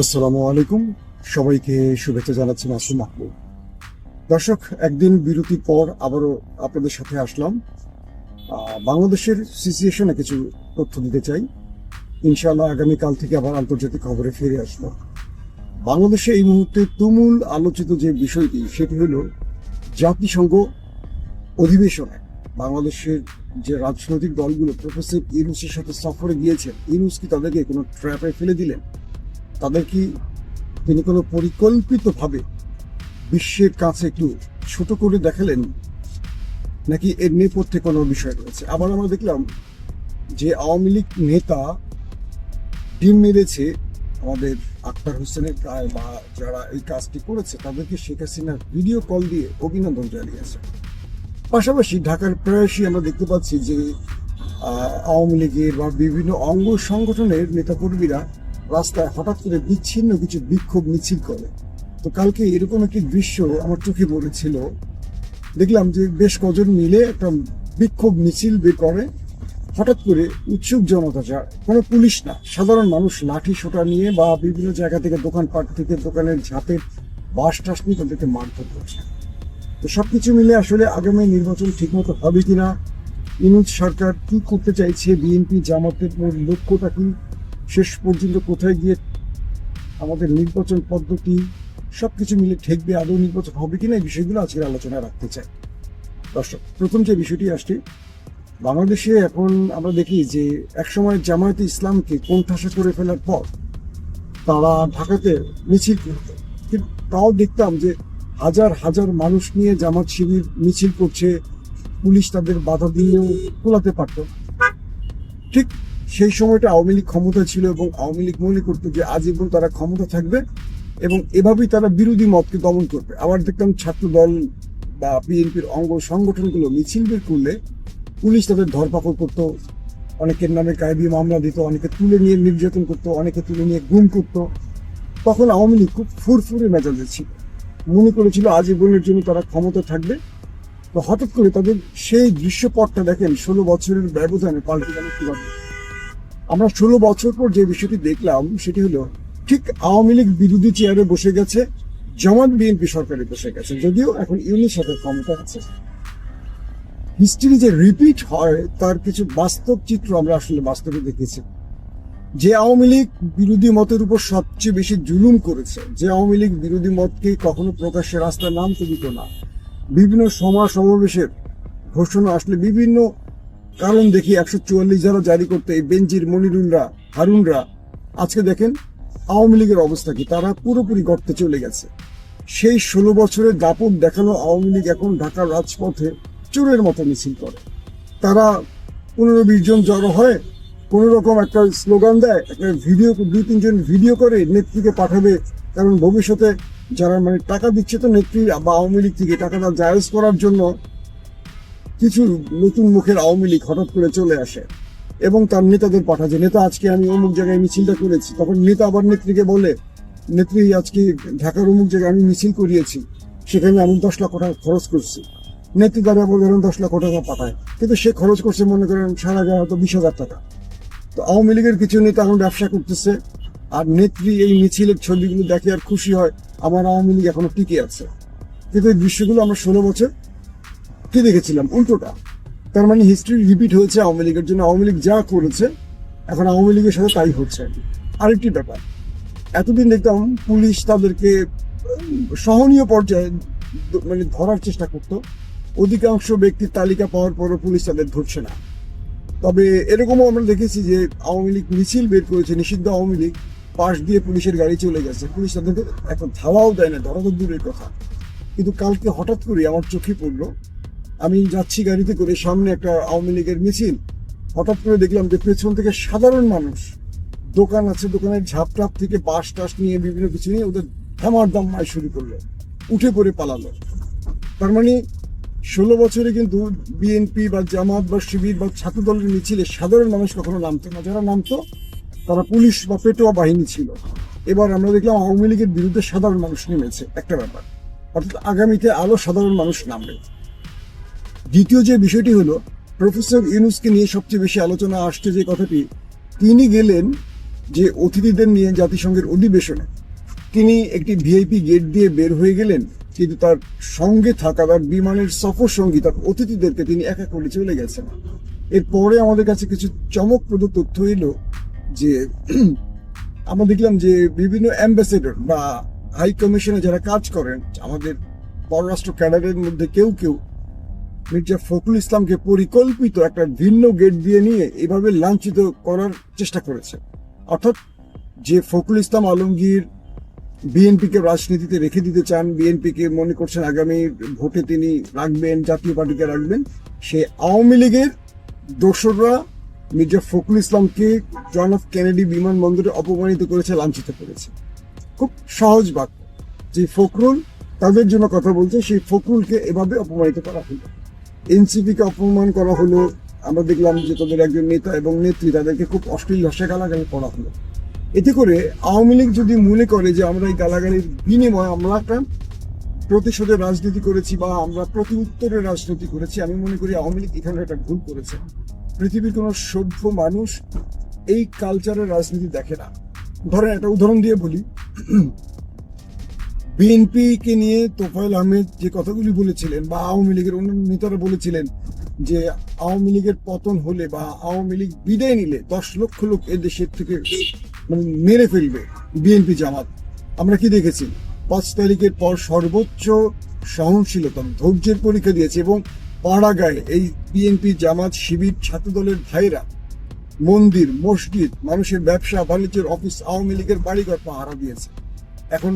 আসসালামু আলাইকুম। সবাইকে শুভেচ্ছা জানাচ্ছি মাসুম মাহবুব। দর্শক, একদিন বিরতির পর আবারও আপনাদের সাথে আসলাম। বাংলাদেশের সিচুয়েশনে কিছু তথ্য দিতে চাই। ইনশাআল্লাহ আগামীকাল থেকে আবার আন্তর্জাতিক খবরে ফিরে আসব। বাংলাদেশে এই মুহূর্তে তুমুল আলোচিত যে বিষয়টি, সেটি হলো জাতিসংঘ অধিবেশনে বাংলাদেশের যে রাজনৈতিক দলগুলো প্রফেসর ইউনুসের সাথে সফরে গিয়েছেন, ইউনুস কি তাদেরকে কোনো ট্র্যাপে ফেলে দিলেন? তাদের কি তিনি কোনো পরিকল্পিতভাবে বিশ্বের কাছে একটু ছোট করে দেখালেন? নাকি এর নেপথ্যে কোনো বিষয় রয়েছে? আবার আমরা দেখলাম যে আওয়ামী লীগ নেতা ডিম মেরেছে আমাদের আক্তার হোসেনের গায়ে বা যারা এই কাজটি করেছে, তাদেরকে শেখ হাসিনার ভিডিও কল দিয়ে অভিনন্দন জানিয়েছে। পাশাপাশি ঢাকার প্রায়শই আমরা দেখতে পাচ্ছি যে আওয়ামী লীগের বা বিভিন্ন অঙ্গ সংগঠনের নেতাকর্মীরা রাস্তায় হঠাৎ করে বিচ্ছিন্ন কিছু বিক্ষোভ মিছিল করে। তো কালকে এরকম একটি দৃশ্য আমার চোখে পড়েছিল। দেখলাম যে বেশ কজন মিলে একটা বিক্ষোভ মিছিল বের করে। হঠাৎ করে উৎসুক জনতা যা, কোনো পুলিশ না, সাধারণ মানুষ লাঠি সোটা নিয়ে বা বিভিন্ন জায়গা থেকে দোকানপাট থেকে দোকানের ঝাঁপের বাস টাস নিয়ে তাদেরকে মারধর করছে। তো সব কিছু মিলে আসলে আগামী নির্বাচন ঠিকমতো হবে কিনা, ইনুজ সরকার কি করতে চাইছে, বিএনপি জামাতের লক্ষ্যটা কি? শেষ পর্যন্ত কোথায় গিয়ে আমাদের নির্বাচন পদ্ধতি, সবকিছু মিলে ঠেকবে, আদৌ নির্বাচন হবে কিনা এই বিষয়গুলো আজকের আলোচনায় রাখতে চাই। দর্শক, প্রথম যে বিষয়টি আসছে, বাংলাদেশে এখন আমরা দেখি যে একসময় জামায়াতে ইসলামকে কোণঠাসা করে ফেলার পর তারা ঢাকাতে মিছিল করত। কিন্তু তাও দেখতাম যে হাজার হাজার মানুষ নিয়ে জামাত শিবির মিছিল করছে, পুলিশ তাদের বাধা দিয়েও তোলাতে পারত ঠিক সেই সময়টা আওয়ামী লীগ ক্ষমতা ছিল এবং আওয়ামী লীগ মনে করতো যে আজীবন তারা ক্ষমতা থাকবে এবং এভাবেই তারা বিরোধী মতকে দমন করবে। আবার দেখতাম ছাত্র দল বা বিএনপির অঙ্গ সংগঠনগুলো মিছিল বের করলে পুলিশ তাদের ধরপাকড় করতো, অনেকের নামে কায়দি মামলা দিত, অনেকে তুলে নিয়ে নির্যাতন করতো, অনেকে তুলে নিয়ে গুম করতো। তখন আওয়ামী লীগ খুব ফুরফুরে মেজাজে ছিল। মনে করেছিল আজীবনের জন্য তারা ক্ষমতা থাকবে। তো হঠাৎ করে তাদের সেই দৃশ্যপটটা দেখেন, ষোলো বছরের ব্যবধানে পাল্টে গেল কীভাবে? আমরা ষোলো বছর পর যে বিষয়টি দেখলাম, সেটি হলো ঠিক আওয়ামী লীগ বিরোধী চেয়ারে বসে গেছে, জামাত বিএনপি সরকারে বসে গেছে, যদিও এখন ইউনিট সাথে ক্ষমতা আছে। হিস্ট্রি যে রিপিট হয়, তার কিছু বাস্তব চিত্র আমরা আসলে বাস্তবে দেখেছি। যে আওয়ামী লীগ বিরোধী মতের উপর সবচেয়ে বেশি জুলুম করেছে, যে আওয়ামী লীগ বিরোধী মতকে কখনো প্রকাশ্যে রাস্তায় নামতে দিত না। বিভিন্ন সমাজ সমাবেশের ঘোষণা আসলে বিভিন্ন কারণ দেখি একশো চুয়াল্লিশ যারা জারি করতে এই বেঞ্জির মনিরুলরা, হারুনরা, আজকে দেখেন আওয়ামী লীগের অবস্থা কি? তারা পুরোপুরি গর্তে চলে গেছে। সেই ষোলো বছরের দাপট দেখানো আওয়ামী লীগ এখন ঢাকার রাজপথে চোরের মতো মিছিল করে। তারা পনেরো বিশ জন জড়ো হয় কোনো রকম একটা স্লোগান দেয়, একটা ভিডিও দুই তিনজন ভিডিও করে নেত্রীকে পাঠাবে, কারণ ভবিষ্যতে যারা মানে টাকা দিচ্ছে তো নেত্রী বা আওয়ামী লীগ থেকে টাকাটা জায়েজ করার জন্য কিছু নতুন মুখের আওয়ামী লীগ হঠাৎ করে চলে আসে এবং তার নেতাদের পাঠা যে নেতা আজকে আমি অমুক জায়গায় মিছিলটা করেছি। তখন নেতা আবার নেত্রীকে বলে, নেত্রী, আজকে ঢাকার অমুক জায়গায় আমি মিছিল করিয়েছি। সেখানে আমি দশ লাখ টাকা খরচ করছি। নেত্রী দ্বারা বলে দশ লক্ষ টাকা পাঠায়। কিন্তু সে খরচ করছে, মনে করেন, সারা গায়ে হয়তো বিশ হাজার টাকা। তো আওয়ামী লীগের কিছু নেতা এখন ব্যবসা করতেছে। আর নেত্রী এই মিছিলের ছবিগুলো দেখে আর খুশি হয়, আমার আওয়ামী লীগ এখনও টিকে আছে। কিন্তু এই দৃশ্যগুলো আমরা ষোলো বছর কি দেখেছিলাম, উল্টোটা। তার মানে হিস্ট্রি রিপিট হয়েছে আওয়ামী লীগের জন্য, আওয়ামী লীগ যা করেছে, এখন আওয়ামী লীগের সাথে তাই হচ্ছে আরেকটি ব্যাপার, এতদিন দেখতাম পুলিশ তাদেরকে সহনীয় পর্যায়ে মানে ধরার চেষ্টা করতো। অধিকাংশ ব্যক্তির তালিকা পাওয়ার পরও পুলিশ তাদের ধরছে না। তবে এরকমও আমরা দেখেছি যে আওয়ামী লীগ মিছিল বের করেছে, নিষিদ্ধ আওয়ামী লীগ, পাশ দিয়ে পুলিশের গাড়ি চলে গেছে। পুলিশ তাদেরকে এখন ধাওয়াও দেয় না ধরা তো দূরের কথা। কিন্তু কালকে হঠাৎ করে আমার চোখে পড়ল আমি যাচ্ছি গাড়িতে করে সামনে একটা আওয়ামী লীগের মিছিল। হঠাৎ করে দেখলাম যে পেছন থেকে সাধারণ মানুষ দোকান আছে, দোকানের ঝাপটাপ থেকে বাস টাস নিয়ে বিভিন্ন কিছু নিয়ে ওদের ধামার দাম মায় শুরু করল, উঠে পড়ে পালালো। তার মানে ষোলো বছরে কিন্তু বিএনপি বা জামাত বা শিবির বা ছাত্র দলের মিছিলে সাধারণ মানুষ কখনো নামতো না। যারা নামতো, তারা পুলিশ বা পেটোয়া বাহিনী ছিল। এবার আমরা দেখলাম আওয়ামী লীগের বিরুদ্ধে সাধারণ মানুষ নেমেছে। একটা ব্যাপার। অর্থাৎ আগামীতে আরও সাধারণ মানুষ নামবে। দ্বিতীয় যে বিষয়টি হলো, প্রফেসর ইউনুসকে নিয়ে সবচেয়ে বেশি আলোচনা আসছে যে কথাটি, তিনি গেলেন যে অতিথিদের নিয়ে জাতিসংঘের অধিবেশনে। তিনি একটি ভিআইপি গেট দিয়ে বের হয়ে গেলেন, কিন্তু তার সঙ্গে থাকা তার বিমানের সফর সঙ্গী তার অতিথিদেরকে তিনি একা করে চলে গেছেন। এরপরে আমাদের কাছে কিছু চমকপ্রদ তথ্য এলো যে, আমরা দেখলাম যে বিভিন্ন অ্যাম্বাসেডর বা হাই কমিশনে যারা কাজ করেন, আমাদের পররাষ্ট্র ক্যাডারের মধ্যে কেউ কেউ মির্জা ফখরুল ইসলামকে পরিকল্পিত একটা ভিন্ন গেট দিয়ে নিয়ে এভাবে লাঞ্ছিত করার চেষ্টা করেছে। অর্থাৎ যে ফখরুল ইসলাম আলমগীর বিএনপিকে রাজনীতিতে রেখে দিতে চান, বিএনপিকে মনে করছেন আগামী ভোটে তিনি রাখবেন, জাতীয় পার্টিকে রাখবেন, সে আওয়ামী লীগের দোসররা মির্জা ফখরুল ইসলামকে জন অফ কেনেডি বিমানবন্দরে অপমানিত করেছে, লাঞ্ছিত করেছে। খুব সহজ বাক্য। যে ফখরুল তাদের জন্য কথা বলছে, সেই ফখরুলকে এভাবে অপমানিত করা হলো। এনসিপি কে অপমান করা হলো। আমরা দেখলাম যে তাদের একজন নেতা এবং নেত্রী তাদেরকে খুব অশ্লীল ভাষায় গালাগালি করা হলো। এতে করে আওয়ামী লীগ যদি মনে করে যে আমরা এই গালাগালির বিনিময়ে আমরা একটা প্রতিশোধের রাজনীতি করেছি বা আমরা প্রতি উত্তরের রাজনীতি করেছি, আমি মনে করি আওয়ামী লীগ এখানে একটা ভুল করেছে। পৃথিবীর কোনো সভ্য মানুষ এই কালচারের রাজনীতি দেখে না। ধরেন একটা উদাহরণ দিয়ে বলি। বিএনপি কে নিয়ে তোফায়েল আহমেদ যে কথাগুলি বলেছিলেন বা আওয়ামী লীগের অন্যান্য নেতারা বলেছিলেন যে আওয়ামী লীগের পতন হলে বা আওয়ামী লীগ বিদায় নিলে দশ লক্ষ লোক এ দেশের থেকে মানে মেরে ফেলবে বিএনপি জামাত। আমরা কি দেখেছি? পাঁচ তারিখের পর সর্বোচ্চ সহনশীলতা, ধৈর্যের পরীক্ষা দিয়েছে এবং পাড়াগায় এই বিএনপি জামাত শিবির ছাত্রদলের ভাইরা মন্দির, মসজিদ, মানুষের ব্যবসা, বাণিজ্যের অফিস, আওয়ামী লীগের বাড়িঘর পাহারা দিয়েছে। এখন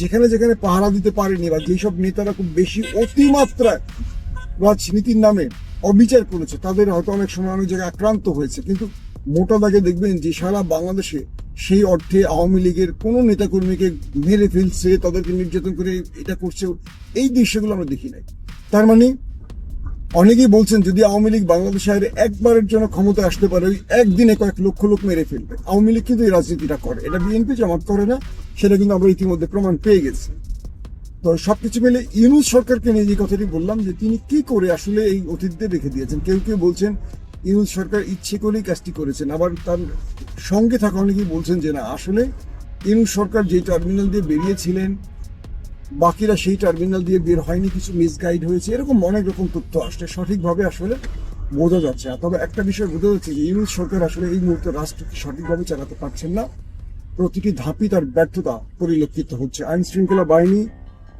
যেখানে যেখানে পাহারা দিতে পারেনি বা যেসব নেতারা খুব বেশি অতিমাত্রায় রাজনীতির নামে অবিচার করেছে, তাদের হয়তো অনেক সময় অনেক জায়গায় আক্রান্ত হয়েছে। কিন্তু মোটা দাগে দেখবেন যে সারা বাংলাদেশে সেই অর্থে আওয়ামী লীগের কোনো নেতাকর্মীকে মেরে ফেলছে, তাদেরকে নির্যাতন করে এটা করছে, এই দৃশ্যগুলো আমরা দেখি নাই। তার মানে অনেকেই বলছেন যদি আওয়ামী লীগ বাংলাদেশে আর একবারের জন্য ক্ষমতা আসতে পারে, ওই একদিনে কয়েক লক্ষ লোক মেরে ফেলবে। আওয়ামী লীগ কিন্তু এই রাজনীতিটা করে। এটা বিএনপি জামাত করে না, সেটা কিন্তু আমরা ইতিমধ্যে প্রমাণ পেয়ে গেছি। তো সবকিছু মিলে ইউনুস সরকারকে নিয়ে যে কথাটি বললাম যে তিনি কি করে আসলে এই অতীতদের রেখে দিয়েছেন? কেউ কেউ বলছেন ইউনুস সরকার ইচ্ছে করেই কাজটি করেছেন, আবার তার সঙ্গে থাকা অনেকেই বলছেন যে না, আসলে ইউনুস সরকার যে টার্মিনাল দিয়ে বেরিয়েছিলেন বাকিরা সেই টার্মিনাল দিয়ে বের হয়নি, কিছু মিসগাইড হয়েছে, এরকম অনেক রকম তথ্য আসছে। সঠিকভাবে আসলে বোঝা যাচ্ছে। তবে একটা বিষয় বোঝা যাচ্ছে যে ইউনুস সরকার আসলে এই মুহূর্তে রাষ্ট্রকে সঠিকভাবে চালাতে পারছেন না, প্রতিটি ধাপই তার ব্যর্থতা পরিলক্ষিত হচ্ছে। আইন শৃঙ্খলা বাহিনী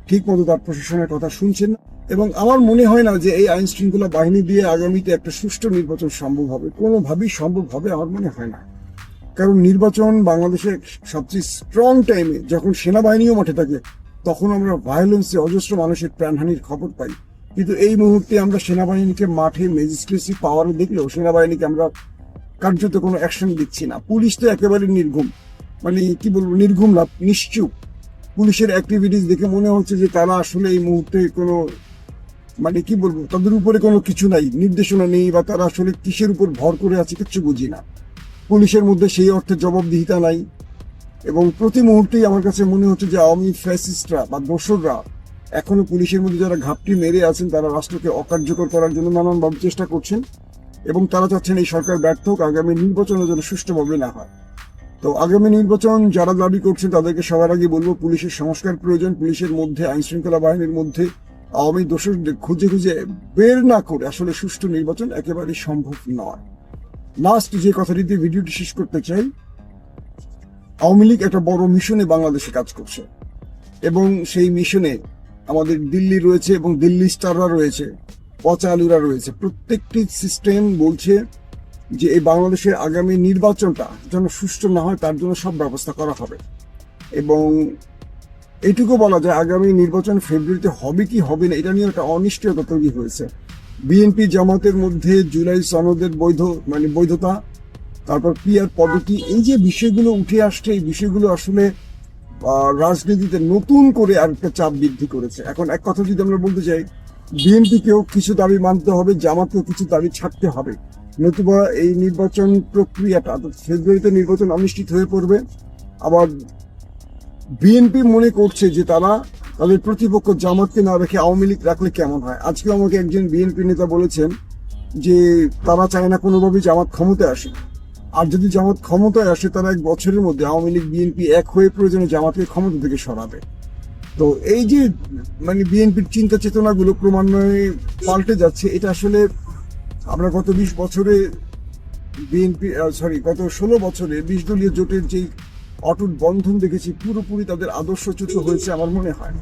ঠিক মতো তার প্রশাসনের কথা শুনছেন না। এবং আমার মনে হয় না যে এই আইন শৃঙ্খলা বাহিনী দিয়ে আগামীতে একটা সুষ্ঠু নির্বাচন সম্ভব হবে। কোনোভাবেই সম্ভব হবে আমার মনে হয় না। কারণ নির্বাচন বাংলাদেশের সবচেয়ে স্ট্রং টাইমে যখন সেনাবাহিনীও মাঠে থাকে তখন আমরা ভায়োলেন্সে অজস্র মানুষের প্রাণহানির খবর পাই। কিন্তু এই মুহূর্তে আমরা সেনাবাহিনীকে মাঠে ম্যাজিস্ট্রেসি পাওয়ারে দেখলেও সেনাবাহিনীকে আমরা কার্যত কোনো অ্যাকশন দিচ্ছি না। পুলিশ তো একেবারে নির্ঘুম। মানে কি বলব, নির্ঘুম না, নিশ্চুপ। পুলিশের অ্যাক্টিভিটিস দেখে মনে হচ্ছে যে তারা আসলে এই মুহূর্তে কোনো মানে কি বলব, তাদের উপরে কোনো কিছু নাই, নির্দেশনা নেই বা তারা আসলে কিসের উপর ভর করে আছে কিচ্ছু বুঝি না। পুলিশের মধ্যে সেই অর্থে জবাবদিহিতা নাই। এবং প্রতি মুহূর্তেই আমার কাছে মনে হচ্ছে যে আওয়ামী ফ্যাসিস্টরা বা দোসররা এখনও পুলিশের মধ্যে যারা ঘাপটি মেরে আছেন, তারা রাষ্ট্রকে অকার্যকর করার জন্য নানানভাবে চেষ্টা করছেন এবং তারা চাচ্ছেন এই সরকার ব্যর্থ হোক, আগামী নির্বাচনে যেন সুষ্ঠুভাবে না হয়। তো আগামী নির্বাচন যারা দাবি করছেন, তাদেরকে সবার আগে বলব, পুলিশের সংস্কার প্রয়োজন, পুলিশের মধ্যে আইন শৃঙ্খলা বাহিনীর মধ্যে আওয়ামী দোষরদের খুঁজে খুঁজে বের না করে আসলে সুষ্ঠু নির্বাচন একেবারেই সম্ভব নয়। লাস্ট যে কথাটি দিয়ে ভিডিওটি শেষ করতে চাই আওয়ামী লীগ একটা বড় মিশনে বাংলাদেশে কাজ করছে। এবং সেই মিশনে আমাদের দিল্লি রয়েছে এবং দিল্লি স্টাররা রয়েছে পচা আলুরা রয়েছে। প্রত্যেকটি সিস্টেম বলছে যে এই বাংলাদেশের আগামী নির্বাচনটা যেন সুষ্ঠু না হয়, তার জন্য সব ব্যবস্থা করা হবে। এবং এইটুকু বলা যায়, আগামী নির্বাচন ফেব্রুয়ারিতে হবে কি হবে না, এটা নিয়ে একটা অনিশ্চয়তা তৈরি হয়েছে। বিএনপি জামাতের মধ্যে জুলাই সনদের বৈধ মানে বৈধতা তারপর পিয়ার পদ্ধতি, এই যে বিষয়গুলো উঠে আসছে, এই বিষয়গুলো আসলে রাজনীতিতে নতুন করে আর একটা চাপ বৃদ্ধি করেছে। এখন এক কথা যদি আমরা বলতে চাই বিএনপিকেও কিছু দাবি মানতে হবে জামাতকেও কিছু দাবি ছাড়তে হবে। নতুবা এই নির্বাচন প্রক্রিয়াটা ফেব্রুয়ারিতে নির্বাচন অনুষ্ঠিত হয়ে পড়বে, আবার বিএনপি মনে করছে যে তারা তাদের প্রতিপক্ষ জামাতকে না রেখে আওয়ামী লীগ রাখলে কেমন হয়? আজকে আমাকে একজন বিএনপি নেতা বলেছেন যে তারা চায় না কোনোভাবেই জামাত ক্ষমতায় আসে। আর যদি জামাত ক্ষমতায় আসে, তারা এক বছরের মধ্যে আওয়ামী লীগ, বিএনপি এক হয়ে প্রয়োজনে জামাতকে ক্ষমতা থেকে সরাবে। তো এই যে মানে বিএনপির চিন্তা চেতনাগুলো ক্রমান্বয়ে পাল্টে যাচ্ছে, এটা আসলে আমরা গত বিশ বছরে বিএনপি সরি গত ষোলো বছরে বিশ দলীয় জোটের যে অটুট বন্ধন দেখেছি, পুরোপুরি তাদের আদর্শচ্যুত হয়েছে আমার মনে হয়।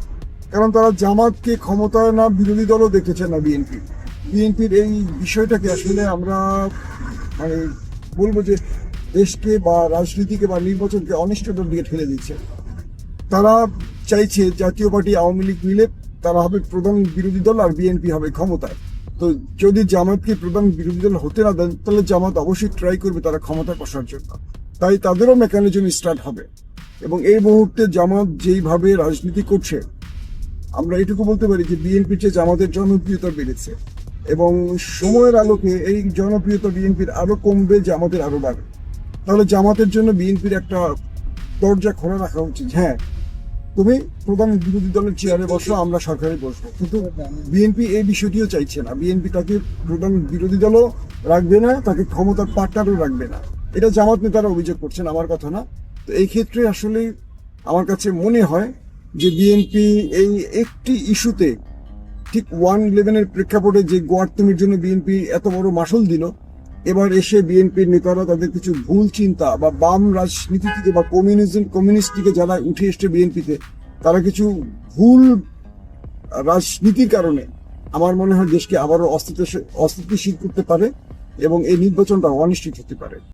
কারণ তারা জামাতকে ক্ষমতায় না বিরোধী দলও দেখেছে না বিএনপি। বিএনপির এই বিষয়টাকে আসলে আমরা মানে বলব যে দেশকে বা রাজনীতিকে বা নির্বাচনকে অনিষ্টতার দিকে ঠেলে দিচ্ছে। তারা চাইছে জাতীয় পার্টি আওয়ামী লীগ মিলে তারা হবে প্রধান বিরোধী দল আর বিএনপি হবে ক্ষমতায়। তো যদি জামাতকে প্রধান বিরোধী দল হতে না দেন, তাহলে জামাত অবশ্যই ট্রাই করবে তারা ক্ষমতা বসার জন্য। তাই তাদেরও মেকানিজম স্টার্ট হবে। এবং এই মুহূর্তে জামাত যেইভাবে রাজনীতি করছে, আমরা এটুকু বলতে পারি যে বিএনপির চেয়ে জামাতের জনপ্রিয়তা বেড়েছে। এবং সময়ের আলোকে এই জনপ্রিয়তা বিএনপির আরও কমবে, জামাতের আরও বাড়বে। তাহলে জামাতের জন্য বিএনপির একটা দরজা খোলা রাখা উচিত। হ্যাঁ তুমি প্রধান বিরোধী দলের চেয়ারে বসো, আমরা সরকারে বসবো। কিন্তু বিএনপি এই বিষয়টিও চাইছে না। বিএনপি তাকে প্রধান বিরোধী দলও রাখবে না, তাকে ক্ষমতার পাট্টারও রাখবে না। এটা জামাত নেতারা অভিযোগ করছেন, আমার কথা না। তো এই ক্ষেত্রে আসলে আমার কাছে মনে হয় যে বিএনপি এই একটি ইস্যুতে ঠিক ওয়ান ইলেভেনের প্রেক্ষাপটে যে গোয়ার্তমির জন্য বিএনপি এত বড় মাসুল দিল, এবার এসে বিএনপির নেতারা তাদের কিছু ভুল চিন্তা বা বাম রাজনীতি থেকে বা কমিউনিজম কমিউনিস্ট থেকে যারা উঠে এসছে বিএনপিতে, তারা কিছু ভুল রাজনীতির কারণে আমার মনে হয় দেশকে আবারও অস্তিত্বশীল করতে পারে এবং এই নির্বাচনটা অনিশ্চিত হতে পারে।